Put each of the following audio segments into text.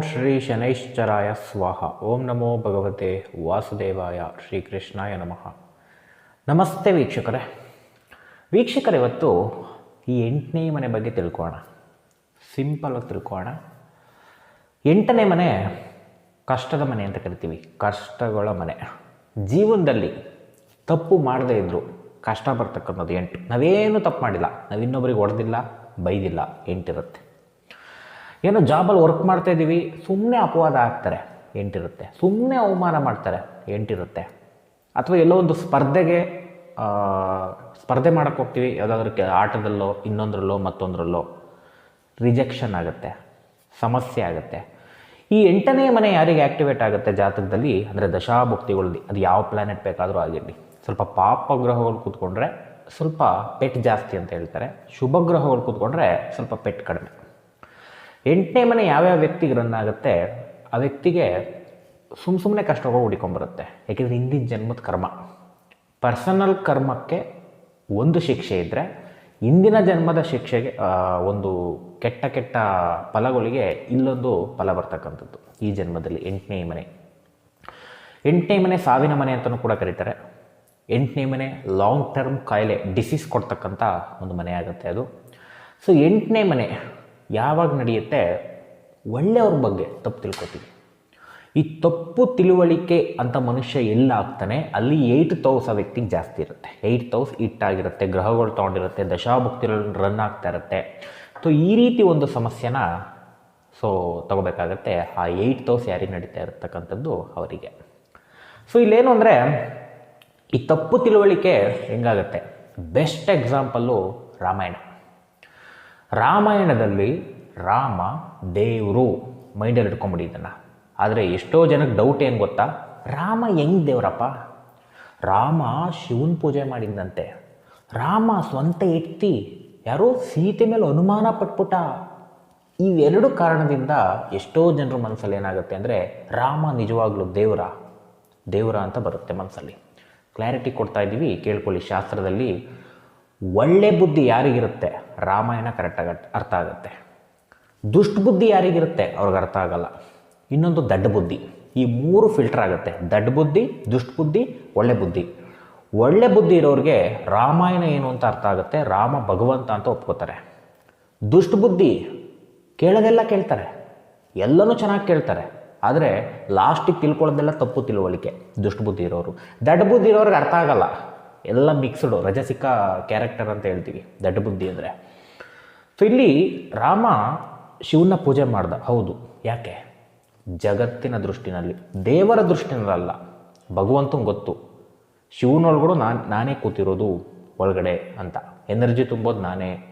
ಶ್ರೀ ಶನೈಶ್ಚರಾಯ ಸ್ವಾಹ ಓಂ ನಮೋ ಭಗವತೆ ವಾಸುದೇವಾಯ ಶ್ರೀಕೃಷ್ಣಾಯ ನಮಃ ನಮಸ್ತೆ ವೀಕ್ಷಕರೇ. ವೀಕ್ಷಕರೇ, ಇವತ್ತು ಈ ಎಂಟನೇ ಮನೆ ಬಗ್ಗೆ ತಿಳ್ಕೊಳ್ಳೋಣ. ಸಿಂಪಲಾಗಿ ತಿಳ್ಕೋಣ ಎಂಟನೇ ಮನೆ ಕಷ್ಟದ ಮನೆ ಅಂತ ಕರಿತೀವಿ. ಕಷ್ಟಗಳ ಮನೆ. ಜೀವನದಲ್ಲಿ ತಪ್ಪು ಮಾಡದೇ ಇದ್ದರೂ ಕಷ್ಟ ಬರ್ತಕ್ಕಂಥದ್ದು ಎಂಟು. ನಾವೇನು ತಪ್ಪು ಮಾಡಿಲ್ಲ. ನಾವು ಇನ್ನೊಬ್ರಿಗೆ ಹೊಡೆದಿಲ್ಲ, ಬೈದಿಲ್ಲ. ಎಂಟಿರುತ್ತೆ. ಏನೋ ಜಾಬಲ್ಲಿ ವರ್ಕ್ ಮಾಡ್ತಾ ಇದ್ದೀವಿ ಸುಮ್ಮನೆ ಅಪವಾದ ಆಗ್ತಾರೆ, ಎಂಟಿರುತ್ತೆ. ಸುಮ್ಮನೆ ಅವಮಾನ ಮಾಡ್ತಾರೆ, ಎಂಟಿರುತ್ತೆ. ಅಥವಾ ಎಲ್ಲೋ ಒಂದು ಸ್ಪರ್ಧೆಗೆ ಸ್ಪರ್ಧೆ ಮಾಡೋಕ್ಕೆ ಹೋಗ್ತೀವಿ, ಯಾವುದಾದ್ರೂ ಆಟದಲ್ಲೋ, ಇನ್ನೊಂದರಲ್ಲೋ, ಮತ್ತೊಂದರಲ್ಲೋ ರಿಜೆಕ್ಷನ್ ಆಗುತ್ತೆ, ಸಮಸ್ಯೆ ಆಗುತ್ತೆ. ಈ ಎಂಟನೇ ಮನೆ ಯಾರಿಗೆ ಆ್ಯಕ್ಟಿವೇಟ್ ಆಗುತ್ತೆ ಜಾತಕದಲ್ಲಿ, ಅಂದರೆ ದಶಾಭಕ್ತಿಗಳಲ್ಲಿ, ಅದು ಯಾವ ಪ್ಲ್ಯಾನೆಟ್ ಬೇಕಾದರೂ ಆಗಿರಲಿ. ಸ್ವಲ್ಪ ಪಾಪ ಗ್ರಹಗಳು ಕೂತ್ಕೊಂಡ್ರೆ ಸ್ವಲ್ಪ ಪೆಟ್ ಜಾಸ್ತಿ ಅಂತ ಹೇಳ್ತಾರೆ. ಶುಭ ಗ್ರಹಗಳು ಕೂತ್ಕೊಂಡ್ರೆ ಸ್ವಲ್ಪ ಪೆಟ್ ಕಡಿಮೆ. ಎಂಟನೇ ಮನೆ ಯಾವ್ಯಾವ ವ್ಯಕ್ತಿಗೆ ರನ್ ಆಗುತ್ತೆ, ಆ ವ್ಯಕ್ತಿಗೆ ಸುಮ್ಮ ಸುಮ್ಮನೆ ಕಷ್ಟಗಳು ಹುಡಿಕೊಂಬರುತ್ತೆ ಯಾಕೆಂದರೆ ಹಿಂದಿನ ಜನ್ಮದ ಕರ್ಮ. ಪರ್ಸನಲ್ ಕರ್ಮಕ್ಕೆ ಒಂದು ಶಿಕ್ಷೆ ಇದ್ದರೆ ಇಂದಿನ ಜನ್ಮದ ಶಿಕ್ಷೆಗೆ ಒಂದು ಕೆಟ್ಟ ಕೆಟ್ಟ ಫಲಗಳಿಗೆ ಇಲ್ಲೊಂದು ಫಲ ಬರ್ತಕ್ಕಂಥದ್ದು ಈ ಜನ್ಮದಲ್ಲಿ ಎಂಟನೇ ಮನೆ. ಎಂಟನೇ ಮನೆ ಸಾವಿನ ಮನೆ ಅಂತಲೂ ಕೂಡ ಕರೀತಾರೆ. ಎಂಟನೇ ಮನೆ ಲಾಂಗ್ ಟರ್ಮ್ ಕಾಯಿಲೆ ಡಿಸೀಸ್ ಕೊಡ್ತಕ್ಕಂಥ ಒಂದು ಮನೆ ಆಗುತ್ತೆ ಅದು. ಸೊ ಎಂಟನೇ ಮನೆ ಯಾವಾಗ ನಡೆಯುತ್ತೆ? ಒಳ್ಳೆಯವ್ರ ಬಗ್ಗೆ ತಪ್ಪು ತಿಳ್ಕೊತೀವಿ. ಈ ತಪ್ಪು ತಿಳುವಳಿಕೆ ಅಂತ ಮನುಷ್ಯ ಎಲ್ಲ ಆಗ್ತಾನೆ? ಅಲ್ಲಿ ಏಯ್ಟ್ ತೌಸ್ ಆ ವ್ಯಕ್ತಿಗೆ ಜಾಸ್ತಿ ಇರುತ್ತೆ. ಏಯ್ಟ್ ತೌಸ್ ಇಟ್ಟಾಗಿರುತ್ತೆ ಗ್ರಹಗಳು ತೊಗೊಂಡಿರುತ್ತೆ, ದಶಾಭುಕ್ತಿಗಳು ರನ್ ಆಗ್ತಾ ಇರುತ್ತೆ. ಸೊ ಈ ರೀತಿ ಒಂದು ಸಮಸ್ಯೆನ ಸೊ ತಗೋಬೇಕಾಗತ್ತೆ. ಆ ಏಯ್ಟ್ ತೌಸ್ ಯಾರಿಗೆ ನಡೀತಾ ಇರತಕ್ಕಂಥದ್ದು ಅವರಿಗೆ. ಸೊ ಇಲ್ಲೇನು ಅಂದರೆ, ಈ ತಪ್ಪು ತಿಳುವಳಿಕೆ ಹೆಂಗಾಗತ್ತೆ? Best example Ramayana. ರಾಮಾಯಣದಲ್ಲಿ ರಾಮ, ದೇವರು, ಮೈಂಡಲ್ಲಿ ಇಟ್ಕೊಂಬಿಡಿ ಇದನ್ನು ಆದರೆ ಎಷ್ಟೋ ಜನಕ್ಕೆ ಡೌಟ್ ಏನು ಗೊತ್ತಾ? ರಾಮ ಹೆಂಗ್ ದೇವರಪ್ಪ? ರಾಮ ಶಿವನ ಪೂಜೆ ಮಾಡಿದಂತೆ ರಾಮ ಸ್ವಂತ ಎತ್ತಿ ಯಾರೋ ಸೀತೆ ಮೇಲೆ ಅನುಮಾನ ಪಟ್ಬಿಟ್ಟ. ಇವೆರಡು ಕಾರಣದಿಂದ ಎಷ್ಟೋ ಜನರ ಮನಸ್ಸಲ್ಲಿ ಏನಾಗುತ್ತೆ ಅಂದರೆ ರಾಮ ನಿಜವಾಗ್ಲೂ ದೇವರ ದೇವರ ಅಂತ ಬರುತ್ತೆ ಮನಸ್ಸಲ್ಲಿ. ಕ್ಲಾರಿಟಿ ಕೊಡ್ತಾ ಇದ್ದೀವಿ, ಕೇಳ್ಕೊಳ್ಳಿ ಶಾಸ್ತ್ರದಲ್ಲಿ. ಒಳ್ಳೆ ಬುದ್ಧಿ ಯಾರಿಗಿರುತ್ತೆ? ರಾಮಾಯಣ ಕರೆಕ್ಟಾಗಿ ಅರ್ಥ ಆಗುತ್ತೆ. ದುಷ್ಟ ಬುದ್ಧಿ ಯಾರಿಗಿರುತ್ತೆ? ಅವ್ರಿಗೆ ಅರ್ಥ ಆಗಲ್ಲ. ಇನ್ನೊಂದು ದಡ್ಡ ಬುದ್ಧಿ. ಈ ಮೂರು ಫಿಲ್ಟರ್ ಆಗುತ್ತೆ. ದಡ್ಡ ಬುದ್ಧಿ, ದುಷ್ಟ ಬುದ್ಧಿ, ಒಳ್ಳೆ ಬುದ್ಧಿ. ಒಳ್ಳೆ ಬುದ್ಧಿ ಇರೋರಿಗೆ ರಾಮಾಯಣ ಏನು ಅಂತ ಅರ್ಥ ಆಗುತ್ತೆ? ರಾಮ, ಭಗವಂತ ಅಂತ ಒಪ್ಕೋತಾರೆ. ದುಷ್ಟ ಬುದ್ಧಿ ಕೇಳೋದೆಲ್ಲ ಕೇಳ್ತಾರೆ. ಎಲ್ಲನೂ ಚೆನ್ನಾಗಿ ಕೇಳ್ತಾರೆ. ಆದರೆ ಲಾಸ್ಟಿಗೆ ತಿಳ್ಕೊಳ್ಳೋದೆಲ್ಲ ತಪ್ಪು ತಿಳುವಳಿಕೆ. ದುಷ್ಟ ಬುದ್ಧಿ ಇರೋರು. ದಡ್ಡ ಬುದ್ಧಿ ಇರೋರಿಗೆ ಅರ್ಥ ಆಗಲ್ಲ. ಎಲ್ಲ ಮಿಕ್ಸ್ಡು ರಜಸಿಕ ಕ್ಯಾರೆಕ್ಟರ್ ಅಂತ ಹೇಳ್ತೀವಿ. ದಡ್ಡ ಬುದ್ಧಿ ಅಂದರೆ. ಸೊ ಇಲ್ಲಿ ರಾಮ ಶಿವನ ಪೂಜೆ ಮಾಡ್ದ. ಹೌದು. ಯಾಕೆ? ಜಗತ್ತಿನ ದೃಷ್ಟಿನಲ್ಲಿ. ದೇವರ ದೃಷ್ಟಿನಲ್ಲ. ಭಗವಂತನ ಗೊತ್ತು. ಶಿವನೊಳಗಡೆ ನಾನು, ನಾನೇ ಕೂತಿರೋದು ಒಳಗಡೆ ಅಂತ. ಎನರ್ಜಿ ತುಂಬೋದು ನಾನೇ.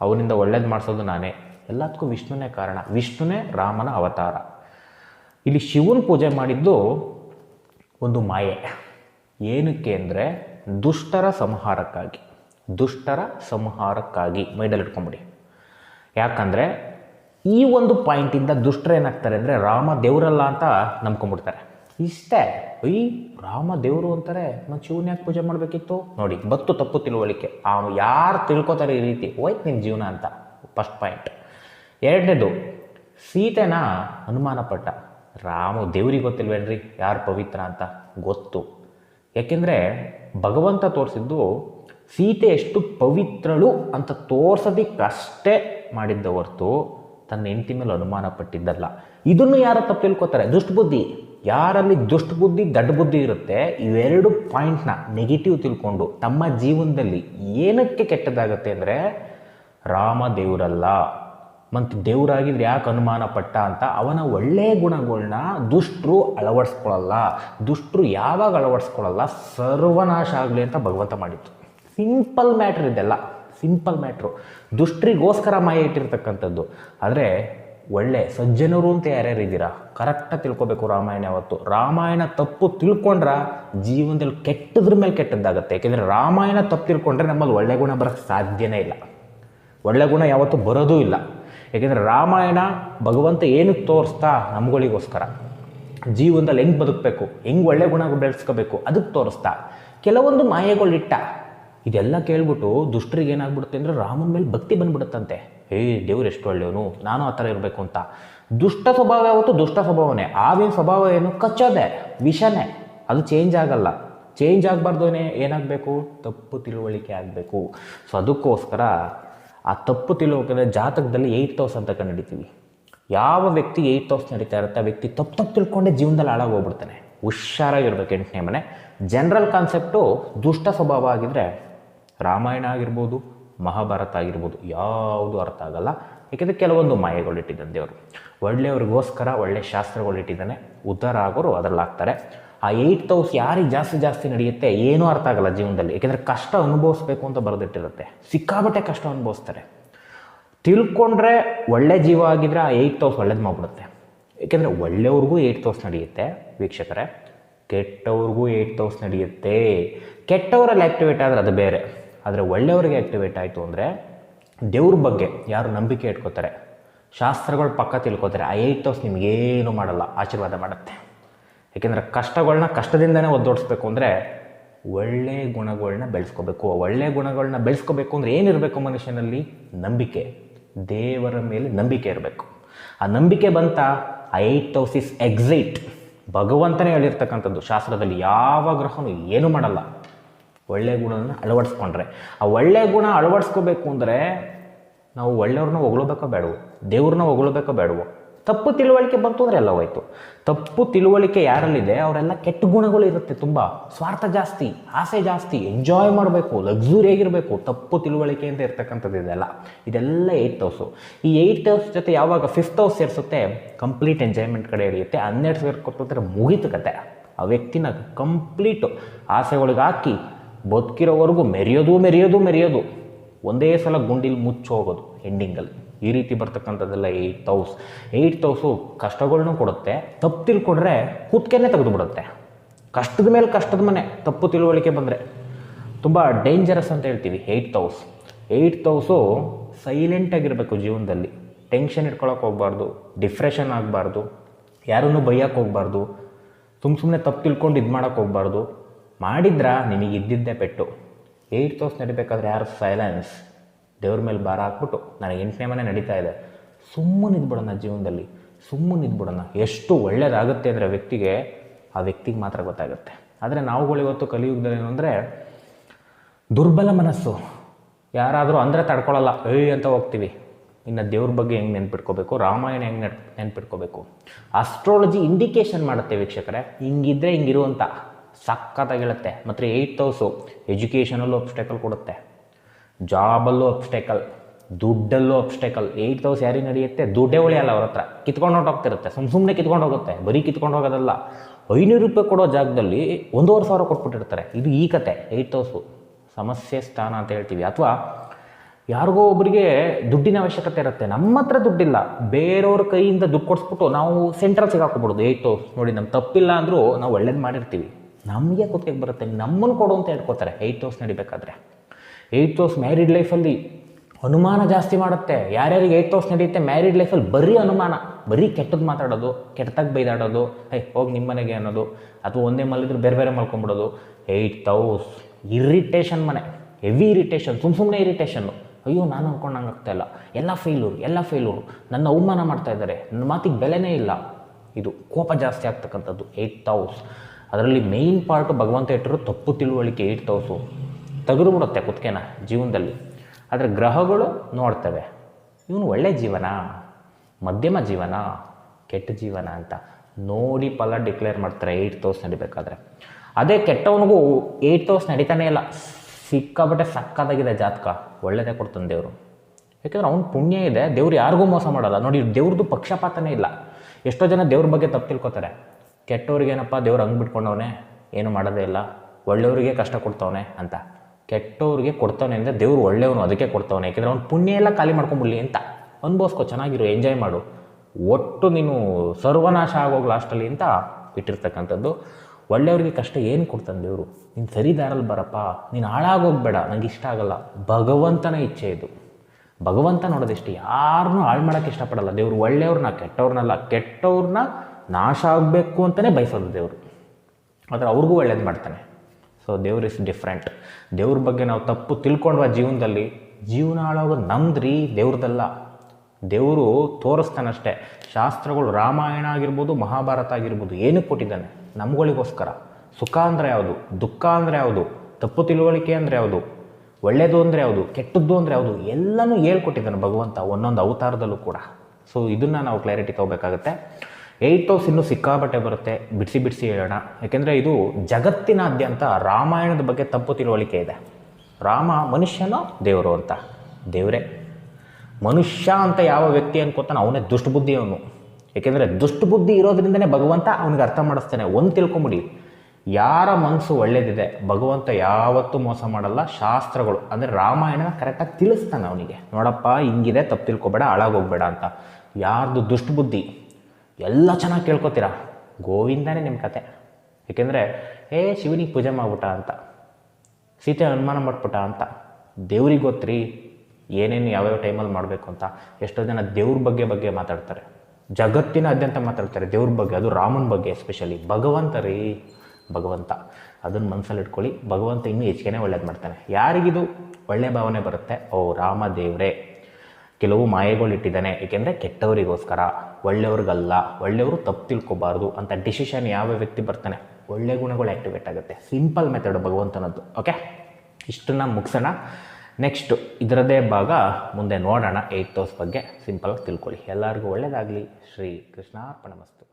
ಅವನಿಂದ ಒಳ್ಳೇದು ಮಾಡಿಸೋದು ನಾನೇ. ಎಲ್ಲದಕ್ಕೂ ವಿಷ್ಣುನೇ ಕಾರಣ. ವಿಷ್ಣುನೇ ರಾಮನ ಅವತಾರ. ಇಲ್ಲಿ ಶಿವನ ಪೂಜೆ ಮಾಡಿದ್ದು ಒಂದು ಮಾಯೆ. ಏನಕ್ಕೆ ಅಂದರೆ ದುಷ್ಟರ ಸಂಹಾರಕ್ಕಾಗಿ. ದುಷ್ಟರ ಸಂಹಾರಕ್ಕಾಗಿ ಮೈಂಡಲ್ಲಿ ಇಟ್ಕೊಂಬಿಡಿ. ಯಾಕಂದರೆ ಈ ಒಂದು ಪಾಯಿಂಟಿಂದ ದುಷ್ಟರು ಏನಾಗ್ತಾರೆ ಅಂದರೆ ರಾಮ ದೇವರಲ್ಲ ಅಂತ ನಂಬ್ಕೊಂಬಿಡ್ತಾರೆ. ಇಷ್ಟೇ, ಅಯ್ಯ, ರಾಮ ದೇವರು ಅಂತಾರೆ, ಮತ್ತು ಶಿವನ ಯಾಕೆ ಪೂಜೆ ಮಾಡಬೇಕಿತ್ತು? ನೋಡಿ, ಬತ್ತು ತಪ್ಪು ತಿಳುವಳಿಕೆ. ಆ ಯಾರು ತಿಳ್ಕೊತಾರೆ ಈ ರೀತಿ? ಹೋಯ್ತು ನಿನ್ನ ಜೀವನ ಅಂತ. ಫಸ್ಟ್ ಪಾಯಿಂಟ್ ಎರಡನೇದು, ಸೀತೆನ ಅನುಮಾನ ಪಟ್ಟ ರಾಮ ದೇವ್ರಿಗೆ ಗೊತ್ತಿಲ್ವೇನ್ರಿ ಯಾರು ಪವಿತ್ರ ಅಂತ? ಗೊತ್ತು. ಯಾಕೆಂದರೆ ಭಗವಂತ ತೋರಿಸಿದ್ದು ಸೀತೆ ಎಷ್ಟು ಪವಿತ್ರಳು ಅಂತ ತೋರ್ಸೋದಕ್ಕಷ್ಟೇ ಮಾಡಿದ್ದ ಹೊರ್ತು ತನ್ನ ಹೆಂಡತಿ ಮೇಲೆ ಅನುಮಾನ ಪಟ್ಟಿದ್ದಲ್ಲ ಇದನ್ನು ಯಾರ ತಪ್ಪು ದುಷ್ಟ ಬುದ್ಧಿ ಯಾರಲ್ಲಿ ದುಷ್ಟ ಬುದ್ಧಿ ಇರುತ್ತೆ, ಇವೆರಡು ಪಾಯಿಂಟ್ನ ನೆಗೆಟಿವ್ ತಿಳ್ಕೊಂಡು ತಮ್ಮ ಜೀವನದಲ್ಲಿ ಏನಕ್ಕೆ ಕೆಟ್ಟದಾಗತ್ತೆ ಅಂದರೆ ರಾಮ ದೇವರಲ್ಲ. ಮತ್ತು ದೇವರಾಗಿದ್ರೆ ಯಾಕೆ ಅನುಮಾನ ಪಟ್ಟ ಅಂತ ಅವನ ಒಳ್ಳೆಯ ಗುಣಗಳನ್ನ ದುಷ್ಟರು ಅಳವಡಿಸ್ಕೊಳ್ಳಲ್ಲ ದುಷ್ಟರು ಯಾವಾಗ ಅಳವಡಿಸ್ಕೊಳ್ಳಲ್ಲ ಸರ್ವನಾಶ ಆಗಲಿ ಅಂತ ಭಗವಂತ ಮಾಡಿತ್ತು ಸಿಂಪಲ್ ಮ್ಯಾಟ್ರ್ ಇದೆಲ್ಲ. Simple matter. ದುಷ್ಟರಿಗೋಸ್ಕರ ಮಾಯ ಇಟ್ಟಿರ್ತಕ್ಕಂಥದ್ದು. ಆದರೆ ಒಳ್ಳೆ ಸಜ್ಜನರು ಅಂತ ಯಾರ್ಯಾರು ಇದ್ದೀರಾ? ಕರೆಕ್ಟಾಗಿ ತಿಳ್ಕೊಬೇಕು ರಾಮಾಯಣ ಯಾವತ್ತು. ರಾಮಾಯಣ ತಪ್ಪು ತಿಳ್ಕೊಂಡ್ರೆ ಜೀವನದಲ್ಲಿ ಕೆಟ್ಟದ್ರ ಮೇಲೆ ಕೆಟ್ಟದ್ದಾಗುತ್ತೆ. ಯಾಕೆಂದರೆ ರಾಮಾಯಣ ತಪ್ಪು ತಿಳ್ಕೊಂಡ್ರೆ ನಮ್ಮಲ್ಲಿ ಒಳ್ಳೆ ಗುಣ ಬರೋಕ್ಕೆ ಸಾಧ್ಯನೇ ಇಲ್ಲ. ಒಳ್ಳೆ ಗುಣ ಯಾವತ್ತು ಬರೋದೂ ಇಲ್ಲ. ಯಾಕೆಂದರೆ ರಾಮಾಯಣ ಭಗವಂತ ಏನಕ್ಕೆ ತೋರಿಸ್ತಾ ನಮ್ಗಳಿಗೋಸ್ಕರ? ಜೀವನದಲ್ಲಿ ಹೆಂಗೆ ಬದುಕಬೇಕು? ಹೆಂಗೆ ಒಳ್ಳೆ ಗುಣ ಬೆಳೆಸ್ಕೋಬೇಕು? ಅದಕ್ಕೆ ತೋರಿಸ್ತಾ. ಕೆಲವೊಂದು ಮಾಯೆಗಳಿಟ್ಟ. ಇದೆಲ್ಲ ಕೇಳ್ಬಿಟ್ಟು ದುಷ್ಟರಿಗೆ ಏನಾಗ್ಬಿಡುತ್ತೆ ಅಂದರೆ ರಾಮನ ಮೇಲೆ ಭಕ್ತಿ ಬಂದ್ಬಿಡುತ್ತಂತೆ. ಏಯ್ ದೇವ್ರು ಎಷ್ಟು ಒಳ್ಳೆಯವನು, ನಾನು ಆ ಥರ ಇರಬೇಕು ಅಂತ. ದುಷ್ಟ ಸ್ವಭಾವ ಯಾವತ್ತು ದುಷ್ಟ ಸ್ವಭಾವನೇ. ಆವಿನ ಸ್ವಭಾವ ಏನು? ಕಚ್ಚೋದೆ, ವಿಷನೇ. ಅದು ಚೇಂಜ್ ಆಗಲ್ಲ. ಚೇಂಜ್ ಆಗಬಾರ್ದು ಏನಾಗಬೇಕು? ತಪ್ಪು ತಿಳುವಳಿಕೆ ಆಗಬೇಕು. ಸೊ ಅದಕ್ಕೋಸ್ಕರ ಆ ತಪ್ಪು ತಿಳುವಳಿಕೆ ಜಾತಕದಲ್ಲಿ ಏಯ್ಟ್ ಹೌಸ್ ಅಂತ ಕಂಡಿಡಿತೀವಿ ಯಾವ ವ್ಯಕ್ತಿ ಏಯ್ಟ್ ಹೌಸ್ ನಡೀತಾ ಇರುತ್ತೆ, ಆ ವ್ಯಕ್ತಿ ತಪ್ಪು ತಪ್ಪು ತಿಳ್ಕೊಂಡೆ ಜೀವನದಲ್ಲಿ ಹಾಳಾಗಿ ಹೋಗ್ಬಿಡ್ತಾನೆ. ಹುಷಾರಾಗಿರ್ಬೇಕು ಎಂಟನೇ ಮನೆ. ಜನರಲ್ ಕಾನ್ಸೆಪ್ಟು ದುಷ್ಟ ಸ್ವಭಾವ ಆಗಿದ್ದರೆ ರಾಮಾಯಣ ಆಗಿರ್ಬೋದು, ಮಹಾಭಾರತ ಆಗಿರ್ಬೋದು, ಯಾವುದು ಅರ್ಥ ಆಗಲ್ಲ. ಏಕೆಂದರೆ ಕೆಲವೊಂದು ಮಾಯೆಗಳು ಇಟ್ಟಿದ್ದಾನೆ ದೇವರು. ಒಳ್ಳೆಯವ್ರಿಗೋಸ್ಕರ ಒಳ್ಳೆ ಶಾಸ್ತ್ರಗಳು ಇಟ್ಟಿದ್ದಾನೆ. ಉದ್ಧಾರ ಆಗೋರು ಅದರಲ್ಲಿ ಆಗ್ತಾರೆ. ಆ ಏಯ್ಟ್ ಹೌಸ್ ಯಾರಿಗೆ ಜಾಸ್ತಿ ಜಾಸ್ತಿ ನಡೆಯುತ್ತೆ ಏನೂ ಅರ್ಥ ಆಗಲ್ಲ ಜೀವನದಲ್ಲಿ. ಏಕೆಂದರೆ ಕಷ್ಟ ಅನುಭವಿಸ್ಬೇಕು ಅಂತ ಬರೆದಿಟ್ಟಿರುತ್ತೆ. ಸಿಕ್ಕಾಬಟ್ಟೆ ಕಷ್ಟ ಅನುಭವಿಸ್ತಾರೆ. ತಿಳ್ಕೊಂಡ್ರೆ ಒಳ್ಳೆ ಜೀವ ಆಗಿದ್ರೆ ಆ ಏಯ್ಟ್ ಹೌಸ್ ಒಳ್ಳೇದು ಮಾಡ್ಬಿಡುತ್ತೆ. ಏಕೆಂದರೆ ಒಳ್ಳೆಯವ್ರಿಗೂ ಏಯ್ಟ್ ತೌಸ್ ನಡೆಯುತ್ತೆ, ವೀಕ್ಷಕರೇ. ಕೆಟ್ಟವ್ರಿಗೂ ಏಯ್ಟ್ ತೌಸ್ ನಡೆಯುತ್ತೆ. ಕೆಟ್ಟವರಲ್ಲಿ ಆ್ಯಕ್ಟಿವೇಟ್ ಆದರೆ ಅದು ಬೇರೆ. ಆದರೆ ಒಳ್ಳೆಯವ್ರಿಗೆ ಆ್ಯಕ್ಟಿವೇಟ್ ಆಯಿತು ಅಂದರೆ ದೇವ್ರ ಬಗ್ಗೆ ಯಾರು ನಂಬಿಕೆ ಇಟ್ಕೋತಾರೆ, ಶಾಸ್ತ್ರಗಳು ಪಕ್ಕ ತಿಳ್ಕೊತಾರೆ, ಆ ಏಟ್ ಹೌಸ್ ನಿಮಗೇನು ಮಾಡಲ್ಲ, ಆಶೀರ್ವಾದ ಮಾಡುತ್ತೆ. ಏಕೆಂದರೆ ಕಷ್ಟಗಳನ್ನ ಕಷ್ಟದಿಂದನೇ ಒದ್ದೋಡಿಸ್ಬೇಕು ಅಂದರೆ ಒಳ್ಳೆ ಗುಣಗಳನ್ನ ಬೆಳೆಸ್ಕೋಬೇಕು. ಒಳ್ಳೆ ಗುಣಗಳನ್ನ ಬೆಳೆಸ್ಕೋಬೇಕು ಅಂದರೆ ಏನಿರಬೇಕು ಮನುಷ್ಯನಲ್ಲಿ? ನಂಬಿಕೆ. ದೇವರ ಮೇಲೆ ನಂಬಿಕೆ ಇರಬೇಕು. ಆ ನಂಬಿಕೆ ಬಂತ ಆ ಏಯ್ಟ್ ಹೌಸ್ ಇಸ್ ಎಕ್ಸೈಟ್ ಭಗವಂತನೇ ಹೇಳಿರ್ತಕ್ಕಂಥದ್ದು, ಶಾಸ್ತ್ರದಲ್ಲಿ ಯಾವ ಗ್ರಹನೂ ಏನೂ ಮಾಡಲ್ಲ. ಒಳ್ಳೆ ಗುಣನ ಅಳವಡಿಸ್ಕೊಂಡ್ರೆ. ಆ ಒಳ್ಳೆ ಗುಣ ಅಳವಡಿಸ್ಕೋಬೇಕು ಅಂದರೆ ನಾವು ಒಳ್ಳೆಯವ್ರನ್ನ ಹೊಗಳಬೇಕೋ ಬೇಡವು, ದೇವ್ರನ್ನ ಹೊಗಳಬೇಕೋ ಬೇಡವು, ತಪ್ಪು ತಿಳುವಳಿಕೆ ಬಂತು ಅಂದರೆ ಎಲ್ಲ ಹೋಯ್ತು. ತಪ್ಪು ತಿಳುವಳಿಕೆ ಯಾರಲ್ಲಿದೆ? ಅವರೆಲ್ಲ ಕೆಟ್ಟ ಗುಣಗಳು ಇರುತ್ತೆ ತುಂಬ. ಸ್ವಾರ್ಥ ಜಾಸ್ತಿ, ಆಸೆ ಜಾಸ್ತಿ ಎಂಜಾಯ್ ಮಾಡಬೇಕು ಲಕ್ಸುರಿಯಾಗಿರಬೇಕು ತಪ್ಪು ತಿಳುವಳಿಕೆಯಿಂದ ಇರ್ತಕ್ಕಂಥದ್ದು ಇದೆಲ್ಲ. ಇದೆಲ್ಲ ಏಯ್ಟ್ ಹೌಸು ಈ ಏಯ್ಟ್ ಹೌಸ್ ಜೊತೆ ಯಾವಾಗ ಫಿಫ್ತ್ ಹೌಸ್ ಸೇರಿಸುತ್ತೆ? ಕಂಪ್ಲೀಟ್ ಎಂಜಾಯ್ಮೆಂಟ್ ಕಡೆ ಹಿಡಿಯುತ್ತೆ. ಹನ್ನೆರಡು ಸೇರ್ಕೊತಾರೆ ಮುಗೀತು ಕತೆ. ಆ ವ್ಯಕ್ತಿನ ಕಂಪ್ಲೀಟು ಆಸೆಗಳಿಗೆ ಹಾಕಿ ಬದುಕಿರೋವರೆಗೂ ಮೆರೆಯೋದು ಮೆರೆಯೋದು ಮೆರೆಯೋದು. ಒಂದೇ ಸಲ ಗುಂಡಿಲಿ ಮುಚ್ಚೋಗೋದು ಎಂಡಿಂಗಲ್ಲಿ ಈ ರೀತಿ ಬರ್ತಕ್ಕಂಥದ್ದೆಲ್ಲ ಏಯ್ಟ್ ಹೌಸ್ ಏಯ್ಟ್ ಹೌಸು ಕಷ್ಟಗಳನ್ನೂ ಕೊಡುತ್ತೆ. ತಪ್ಪು ತಿಳ್ಕೊಂಡ್ರೆ ಕುತ್ತಿಗೆನೇ ತೆಗೆದುಬಿಡುತ್ತೆ. ಕಷ್ಟದ ಮೇಲೆ ಕಷ್ಟದ ಮನೆ, ತಪ್ಪು ತಿಳುವಳಿಕೆ ಬಂದರೆ. ತುಂಬ ಡೇಂಜರಸ್ ಅಂತ ಹೇಳ್ತೀವಿ ಏಯ್ಟ್ ಹೌಸ್ ಏಯ್ಟ್ ಹೌಸು ಸೈಲೆಂಟಾಗಿರಬೇಕು ಜೀವನದಲ್ಲಿ. ಟೆನ್ಷನ್ ಇಟ್ಕೊಳಕ್ಕೆ ಹೋಗ್ಬಾರ್ದು ಡಿಪ್ರೆಷನ್ ಆಗಬಾರ್ದು, ಯಾರನ್ನೂ ಬೈಯಕ್ಕೆ ಹೋಗ್ಬಾರ್ದು ಸುಮ್ಮ ಸುಮ್ಮನೆ ತಪ್ಪು ತಿಳ್ಕೊಂಡು ಇದು ಮಾಡೋಕ್ಕೆ ಹೋಗ್ಬಾರ್ದು. ಮಾಡಿದ್ರ? ನಿಮಗೆ ಇದ್ದಿದ್ದೇ ಪೆಟ್ಟು. ಏಯ್ಟ್ ತೋರ್ಸ್ ನಡಿಬೇಕಾದ್ರೆ ಯಾರು ಸೈಲೆನ್ಸ್ ದೇವ್ರ ಮೇಲೆ ಭಾರ ಹಾಕ್ಬಿಟ್ಟು ನನಗೆ ಎಂಟನೇ ಮನೆ ನಡೀತಾ ಇದೆ. ಸುಮ್ಮನೆ ಇದ್ಬಿಡೋಣ ಜೀವನದಲ್ಲಿ. ಸುಮ್ಮನೆ ಇದ್ಬಿಡೋಣ ಎಷ್ಟು ಒಳ್ಳೇದಾಗುತ್ತೆ ಅಂದರೆ ವ್ಯಕ್ತಿಗೆ ಆ ವ್ಯಕ್ತಿಗೆ ಮಾತ್ರ ಗೊತ್ತಾಗುತ್ತೆ. ಆದರೆ ನಾವುಗಳು ಇವತ್ತು ಕಲಿಯುಗದಲ್ಲಿ ಏನು ಅಂದರೆ ದುರ್ಬಲ ಮನಸ್ಸು. ಯಾರಾದರೂ ಅಂದರೆ ತಡ್ಕೊಳ್ಳಲ್ಲ ಏಯ್ ಅಂತ ಹೋಗ್ತೀವಿ. ಇನ್ನು ದೇವ್ರ ಬಗ್ಗೆ ಹೆಂಗೆ ನೆನ್ಪಿಟ್ಕೋಬೇಕು? ರಾಮಾಯಣ ಹೆಂಗೆ ನೆನ್ ನೆನ್ಪಿಟ್ಕೋಬೇಕು? ಅಸ್ಟ್ರಾಲಜಿ ಇಂಡಿಕೇಶನ್ ಮಾಡುತ್ತೆ ವೀಕ್ಷಕರೇ. ಹಿಂಗಿದ್ರೆ ಹಿಂಗಿರುವಂಥ ಸಖತ್ತಾಗಿರುತ್ತೆ. ಮತ್ತು ಏಯ್ಟ್ ಹೌಸು ಎಜುಕೇಷನಲ್ಲೂ ಅಬ್ಸ್ಟೇಕಲ್ ಕೊಡುತ್ತೆ. ಜಾಬಲ್ಲೂ ಅಬ್ಸ್ಟೇಕಲ್ ದುಡ್ಡಲ್ಲೂ ಅಬ್ಸ್ಟೇಕಲ್ ಏಯ್ಟ್ ಹೌಸ್ ಯಾರಿಗೆ ನಡೆಯುತ್ತೆ? ದುಡ್ಡೇ ಉಳಿಯಲ್ಲ ಅವ್ರ ಹತ್ರ. ಕಿತ್ಕೊಂಡು ಹೊರಟೋಗ್ತಿರುತ್ತೆ ಸುಮ್ಮ ಸುಮ್ಮನೆ ಕಿತ್ಕೊಂಡು ಹೋಗುತ್ತೆ. ಬರೀ ಕಿತ್ಕೊಂಡು ಹೋಗೋದಲ್ಲ. ಐನೂರು ರೂಪಾಯಿ ಕೊಡೋ ಜಾಗದಲ್ಲಿ ಒಂದೂವರೆ ಸಾವಿರ ಕೊಟ್ಬಿಟ್ಟಿರ್ತಾರೆ. ಇದು ಈ ಕತೆ. ಏಯ್ಟ್ ಹೌಸು ಸಮಸ್ಯೆ ಸ್ಥಾನ ಅಂತ ಹೇಳ್ತೀವಿ. ಅಥವಾ ಯಾರಿಗೋ ಒಬ್ಬರಿಗೆ ದುಡ್ಡಿನ ಅವಶ್ಯಕತೆ ಇರುತ್ತೆ. ನಮ್ಮ ಹತ್ರ ದುಡ್ಡಿಲ್ಲ. ಬೇರೆಯವ್ರ ಕೈಯಿಂದ ದುಡ್ಡು ಕೊಡಿಸ್ಬಿಟ್ಟು ನಾವು ಸೆಂಟ್ರಲ್ ಸಿಗಾಕೊಬಿಡೋದು ಏಯ್ಟ್ ಹೌಸ್ ನೋಡಿ ನಮ್ಮ ತಪ್ಪಿಲ್ಲ ಅಂದರೂ ನಾವು ಒಳ್ಳೇದು ಮಾಡಿರ್ತೀವಿ. ನಮಗೆ ಕುತ್ತಿಗೆ ಬರುತ್ತೆ, ನಮ್ಮನ್ನು ಕೊಡು ಅಂತ ಹೇಳ್ಕೊತಾರೆ ಏಯ್ಟ್ ಹೌಸ್ ನಡಿಬೇಕಾದ್ರೆ. ಏಯ್ಟ್ ಹೌಸ್ ಮ್ಯಾರಿಡ್ ಲೈಫಲ್ಲಿ ಅನುಮಾನ ಜಾಸ್ತಿ ಮಾಡುತ್ತೆ. ಯಾರ್ಯಾರಿಗೆ ಏಯ್ಟ್ ಅವರ್ಸ್ ನಡೆಯುತ್ತೆ ಮ್ಯಾರಿಡ್ ಲೈಫಲ್ಲಿ ಬರೀ ಅನುಮಾನ, ಬರೀ ಕೆಟ್ಟದ್ದು ಮಾತಾಡೋದು, ಕೆಟ್ಟದಾಗ ಬೈದಾಡೋದು, ಹೇ, ಹೋಗಿ ನಿಮ್ಮ ಮನೆಗೆ ಅನ್ನೋದು ಅಥವಾ ಒಂದೇ ಮಲ್ಲಿದ್ರೆ ಬೇರೆ ಬೇರೆ ಮಲ್ಕೊಂಬಿಡೋದು. ಏಯ್ಟ್ ಅವರ್ಸ್ ಇರಿಟೇಷನ್ ಮನೆ ಹೆವಿ ಇರಿಟೇಷನ್ ಸುಮ್ಮ ಸುಮ್ಮನೆ ಇರಿಟೇಷನ್ನು ಅಯ್ಯೋ, ನಾನು ಅಂದ್ಕೊಂಡಂಗೆ ಆಗ್ತಾ ಇಲ್ಲ. ಎಲ್ಲ ಫೇಲೂರು ಎಲ್ಲ ಫೇಲೂರು ನನ್ನ ಅವಮಾನ ಮಾಡ್ತಾ ಇದ್ದಾರೆ. ನನ್ನ ಮಾತಿಗೆ ಬೆಲೆನೇ ಇಲ್ಲ. ಇದು ಕೋಪ ಜಾಸ್ತಿ ಆಗ್ತಕ್ಕಂಥದ್ದು ಏಯ್ಟ್ ಹೌಸ್ ಅದರಲ್ಲಿ ಮೇಯ್ನ್ ಪಾರ್ಟು ಭಗವಂತ ಇಟ್ಟರು ತಪ್ಪು ತಿಳುವಳಿಕೆ ಏಯ್ಟ್ ತೆಗೆದು ಬಿಡುತ್ತೆ ಕುತ್ತಿಗೆನ ಜೀವನದಲ್ಲಿ. ಆದರೆ ಗ್ರಹಗಳು ನೋಡ್ತವೆ. ಇವನು ಒಳ್ಳೆ ಜೀವನ? ಮಧ್ಯಮ ಜೀವನ? ಕೆಟ್ಟ ಜೀವನ ಅಂತ. ನೋಡಿ ಫಲ ಡಿಕ್ಲೇರ್ ಮಾಡ್ತಾರೆ ಏಯ್ಟ್ ತೌಸ್ ನಡಿಬೇಕಾದ್ರೆ. ಅದೇ ಕೆಟ್ಟವನಿಗೂ ಏಯ್ಟ್ ತೌಸ್ ನಡೀತಾನೇ ಇಲ್ಲ. ಸಿಕ್ಕಾಬಟ್ಟೆ ಸಕ್ಕದಾಗಿದೆ ಜಾತಕ. ಒಳ್ಳೆಯದೇ ಕೊಡ್ತಾನೆ ದೇವರು. ಯಾಕೆಂದ್ರೆ ಅವ್ನು ಪುಣ್ಯ ಇದೆ. ದೇವ್ರು ಯಾರಿಗೂ ಮೋಸ ಮಾಡೋಲ್ಲ. ನೋಡಿ ದೇವ್ರದ್ದು ಪಕ್ಷಪಾತನೇ ಇಲ್ಲ. ಎಷ್ಟೋ ಜನ ದೇವ್ರ ಬಗ್ಗೆ ತಪ್ಪು ತಿಳ್ಕೊತಾರೆ. ಕೆಟ್ಟವ್ರಿಗೇನಪ್ಪ ದೇವ್ರು ಹಂಗೆ ಬಿಟ್ಕೊಂಡವನೆ, ಏನು ಮಾಡೋದೇ ಇಲ್ಲ, ಒಳ್ಳೆಯವ್ರಿಗೆ ಕಷ್ಟ ಕೊಡ್ತವನೆ ಅಂತ. ಕೆಟ್ಟವ್ರಿಗೆ ಕೊಡ್ತಾನೆ ಅಂದರೆ ದೇವ್ರು ಒಳ್ಳೆಯವನು, ಅದಕ್ಕೆ ಕೊಡ್ತಾವನೆ. ಯಾಕೆಂದರೆ ಅವ್ನು ಪುಣ್ಯ ಎಲ್ಲ ಖಾಲಿ ಮಾಡ್ಕೊಂಬಿಡ್ಲಿ ಅಂತ. ಅನ್ಭವಿಸ್ಕೊ, ಚೆನ್ನಾಗಿರು, ಎಂಜಾಯ್ ಮಾಡು. ಒಟ್ಟು ನೀನು ಸರ್ವನಾಶ ಆಗೋಗಿ ಲಾಸ್ಟಲ್ಲಿ ಅಂತ ಇಟ್ಟಿರ್ತಕ್ಕಂಥದ್ದು. ಒಳ್ಳೆಯವ್ರಿಗೆ ಕಷ್ಟ ಏನು ಕೊಡ್ತಾನೆ ದೇವರು? ನೀನು ಸರಿ ದಾರಲ್ಲಿ ಬರಪ್ಪ, ನೀನು ಹಾಳಾಗೋಗ್ಬೇಡ ನನಗೆ ಇಷ್ಟ ಆಗಲ್ಲ. ಭಗವಂತನ ಇಚ್ಛೆ ಇದು. ಭಗವಂತ ನೋಡೋದಿಷ್ಟು ಯಾರನ್ನೂ ಹಾಳು ಮಾಡೋಕ್ಕೆ ಇಷ್ಟಪಡಲ್ಲ. ದೇವರು ಒಳ್ಳೆಯವ್ರನ್ನ, ಕೆಟ್ಟವ್ರನ್ನಲ್ಲ, ಕೆಟ್ಟವ್ರನ್ನ ನಾಶ ಆಗಬೇಕು ಅಂತಲೇ ಬಯಸೋದು ದೇವರು. ಆದರೆ ಅವ್ರಿಗೂ ಒಳ್ಳೇದು ಮಾಡ್ತಾನೆ. ಸೊ ದೇವ್ರ ಇಸ್ ಡಿಫ್ರೆಂಟ್ ದೇವ್ರ ಬಗ್ಗೆ ನಾವು ತಪ್ಪು ತಿಳ್ಕೊಂಡ್ವ ಜೀವನದಲ್ಲಿ. ಜೀವನ ಹಾಳಾಗೋದು ನಮ್ದ್ರಿ, ದೇವ್ರದಲ್ಲ. ದೇವರು ತೋರಿಸ್ತಾನಷ್ಟೇ. ಶಾಸ್ತ್ರಗಳು ರಾಮಾಯಣ ಆಗಿರ್ಬೋದು, ಮಹಾಭಾರತ ಆಗಿರ್ಬೋದು, ಏನಕ್ಕೆ ಕೊಟ್ಟಿದ್ದಾನೆ? ನಮ್ಗಳಿಗೋಸ್ಕರ. ಸುಖ ಅಂದರೆ ಯಾವುದು? ದುಃಖ ಅಂದರೆ ಯಾವುದು? ತಪ್ಪು ತಿಳುವಳಿಕೆ ಅಂದರೆ ಯಾವುದು? ಒಳ್ಳೆಯದು ಅಂದರೆ ಯಾವುದು? ಕೆಟ್ಟದ್ದು ಅಂದರೆ ಯಾವುದು? ಎಲ್ಲನೂ ಹೇಳ್ಕೊಟ್ಟಿದ್ದಾನೆ ಭಗವಂತ ಒಂದೊಂದು ಅವತಾರದಲ್ಲೂ ಕೂಡ. ಸೊ ಇದನ್ನು ನಾವು ಕ್ಲಾರಿಟಿ ತೊಗೋಬೇಕಾಗತ್ತೆ. ಏಯ್ಟ್ ಹೌಸ್ ಇನ್ನೂ ಸಿಕ್ಕಾಬಟ್ಟೆ ಬರುತ್ತೆ. ಬಿಡಿಸಿ ಬಿಡಿಸಿ ಹೇಳೋಣ. ಯಾಕೆಂದರೆ ಇದು ಜಗತ್ತಿನಾದ್ಯಂತ ರಾಮಾಯಣದ ಬಗ್ಗೆ ತಪ್ಪು ತಿಳುವಳಿಕೆ ಇದೆ. ರಾಮ ಮನುಷ್ಯನೋ ದೇವರು ಅಂತ? ದೇವರೇ. ಮನುಷ್ಯ ಅಂತ ಯಾವ ವ್ಯಕ್ತಿ ಅನ್ಕೋತಾನೆ ಅವನೇ ದುಷ್ಟಬುದ್ಧಿ ಅವನು ಏಕೆಂದರೆ ದುಷ್ಟಬುದ್ಧಿ ಇರೋದ್ರಿಂದನೇ ಭಗವಂತ ಅವನಿಗೆ ಅರ್ಥ ಮಾಡಿಸ್ತಾನೆ. ಒಂದು ತಿಳ್ಕೊಂಬಿಡಿ. ಯಾರ ಮನಸ್ಸು ಒಳ್ಳೇದಿದೆ, ಭಗವಂತ ಯಾವತ್ತೂ ಮೋಸ ಮಾಡಲ್ಲ. ಶಾಸ್ತ್ರಗಳು, ಅಂದರೆ ರಾಮಾಯಣನ ಕರೆಕ್ಟಾಗಿ ತಿಳಿಸ್ತಾನೆ ಅವನಿಗೆ. ನೋಡಪ್ಪ, ಹಿಂಗಿದೆ, ತಪ್ಪು ತಿಳ್ಕೊಬೇಡ ಹಾಳಾಗೋಗ್ಬೇಡ ಅಂತ. ಯಾರ್ದು ದುಷ್ಟಬುದ್ಧಿ? ಎಲ್ಲ ಚೆನ್ನಾಗಿ ಕೇಳ್ಕೊತೀರಾ? ಗೋವಿಂದನೇ ನಿಮ್ಮ ಕತೆ. ಏಕೆಂದರೆ ಏ ಶಿವನಿಗೆ ಪೂಜೆ ಮಾಡ್ಬಿಟ್ಟ ಅಂತ, ಸೀತೆ ಅನುಮಾನ ಮಾಡ್ಬಿಟ್ಟ ಅಂತ, ದೇವ್ರಿಗೆ ಗೊತ್ತ್ರಿ, ಏನೇನು ಯಾವ್ಯಾವ ಟೈಮಲ್ಲಿ ಮಾಡಬೇಕು ಅಂತ, ಎಷ್ಟೋ ಜನ ದೇವ್ರ ಬಗ್ಗೆ ಬಗ್ಗೆ ಮಾತಾಡ್ತಾರೆ. ಜಗತ್ತಿನಾದ್ಯಂತ ಮಾತಾಡ್ತಾರೆ ದೇವ್ರ ಬಗ್ಗೆ, ಅದು ರಾಮನ ಬಗ್ಗೆ ಎಸ್ಪೆಷಲಿ. ಭಗವಂತ ರೀ, ಭಗವಂತ. ಅದನ್ನು ಮನಸ್ಸಲ್ಲಿ ಇಟ್ಕೊಳ್ಳಿ, ಭಗವಂತ ಇನ್ನೂ ಹೆಚ್ಚಿಗೆನೇ ಒಳ್ಳೇದು ಮಾಡ್ತಾನೆ. ಯಾರಿಗಿದು ಒಳ್ಳೆ ಭಾವನೆ ಬರುತ್ತೆ? ಓ ರಾಮ ದೇವರೇ ಕೆಲವು ಮಾಯೆಗಳಿಟ್ಟಿದ್ದಾನೆ. ಏಕೆಂದರೆ ಕೆಟ್ಟವರಿಗೋಸ್ಕರ, ಒಳ್ಳೆಯವ್ರಿಗಲ್ಲ, ಒಳ್ಳೆಯವರು ತಪ್ಪು ತಿಳ್ಕೊಬಾರ್ದು ಅಂತ ಡಿಸಿಷನ್ ಯಾವ ವ್ಯಕ್ತಿ ಬರ್ತಾನೆ? ಒಳ್ಳೆ ಗುಣಗಳು ಆ್ಯಕ್ಟಿವೇಟ್ ಆಗುತ್ತೆ. ಸಿಂಪಲ್ ಮೆಥಡ್ ಭಗವಂತನದ್ದು ಓಕೆ ಇಷ್ಟನ್ನು ಮುಗಿಸೋಣ. ನೆಕ್ಸ್ಟು ಇದರದೇ ಭಾಗ ಮುಂದೆ ನೋಡೋಣ. ಏಯ್ಟ್ ತೌಸ್ ಬಗ್ಗೆ ಸಿಂಪಲ್ ತಿಳ್ಕೊಳ್ಳಿ. ಎಲ್ಲರಿಗೂ ಒಳ್ಳೆಯದಾಗಲಿ ಶ್ರೀ ಕೃಷ್ಣಾರ್ಪಣ ಮಸ್ತು.